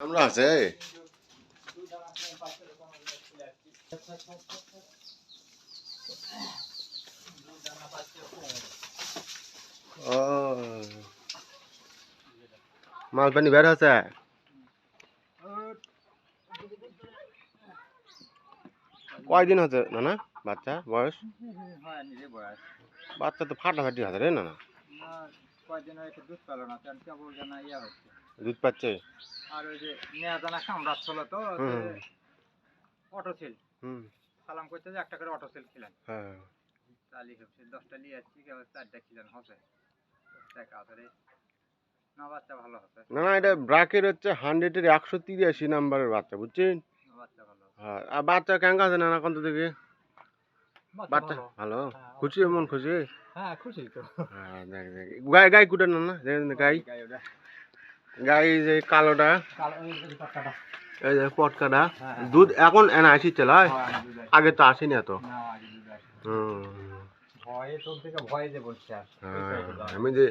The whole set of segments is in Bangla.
আমরা আছে ও মাল পানি বের হচ্ছে কয়দিন হচ্ছে না না বাচ্চা? বয়স? হয় বাচ্চা তো ফাটাফাটি হচ্ছে রে না না না কয়দিন হয়েছে দুধ পেল না কেবল যেন ইয়ে হচ্ছে। দুধ পাচ্ছে? আর ওই যে কামড়াচ্ছিল তো অটো ছিল হুম। সালাম করতে যে একটা করে অটো সেল খিলেন হ্যাঁ। চালি হচ্ছে দশটা নিয়ে আসছি কেবল চারটা খিলেন হবে না বাচ্চা ভালো হবে না না এটা ব্রাকের হচ্ছে হান্ড্রেডের একশো তিরাশি নাম্বারের বাচ্চা বুঝছেন? বাচ্চা ভালো হ্যাঁ আর বাচ্চা কেমন আছে না না কোন থেকে? বাচ্চা ভালো। হ্যাঁ, খুশি মন খুশি? হ্যাঁ খুশি তো। হ্যাঁ দেখ দেখ। গাই গাই কুটা না না গাই। গাই ওটা যে কালোটা এই যে পটকাটা হ্যাঁ। দুধ এখন এনে আসি চালায় হ্যাঁ। আগে তো আসেনি এত। হ্যাঁ, আমি যে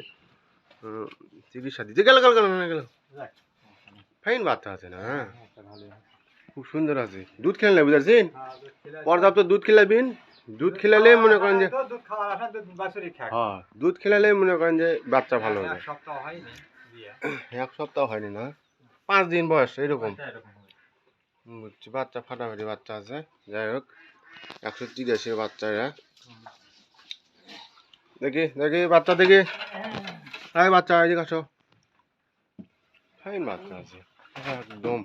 চিকিৎসা দিতে গেল গেল গেল গেল ফাইন বাচ্চা আছে না। খুব সুন্দর আছে। দুধ খেলে বুঝাচ্ছেন? দুধ খেলে- পর্যাপ্ত দুধ খেলাবেন? দুধ খেলালে মনে করেন যে। হ্যাঁ দুধ খেলালে মনে করেন যে বাচ্চা ভালো হবে। এক সপ্তাহ হয়নি না? পাঁচ দিন বয়স এরকম। বুঝছি বাচ্চা ফাটাফাটি বাচ্চা আছে যাই হোক একশো তিরাশির বাচ্চা এরা। দেখি দেখি বাচ্চা দেখি। হ্যাঁ বাচ্চা এদিকে আসো। ফাইন বাচ্চা আছে। একদম।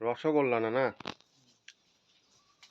রসগোল্লা না না?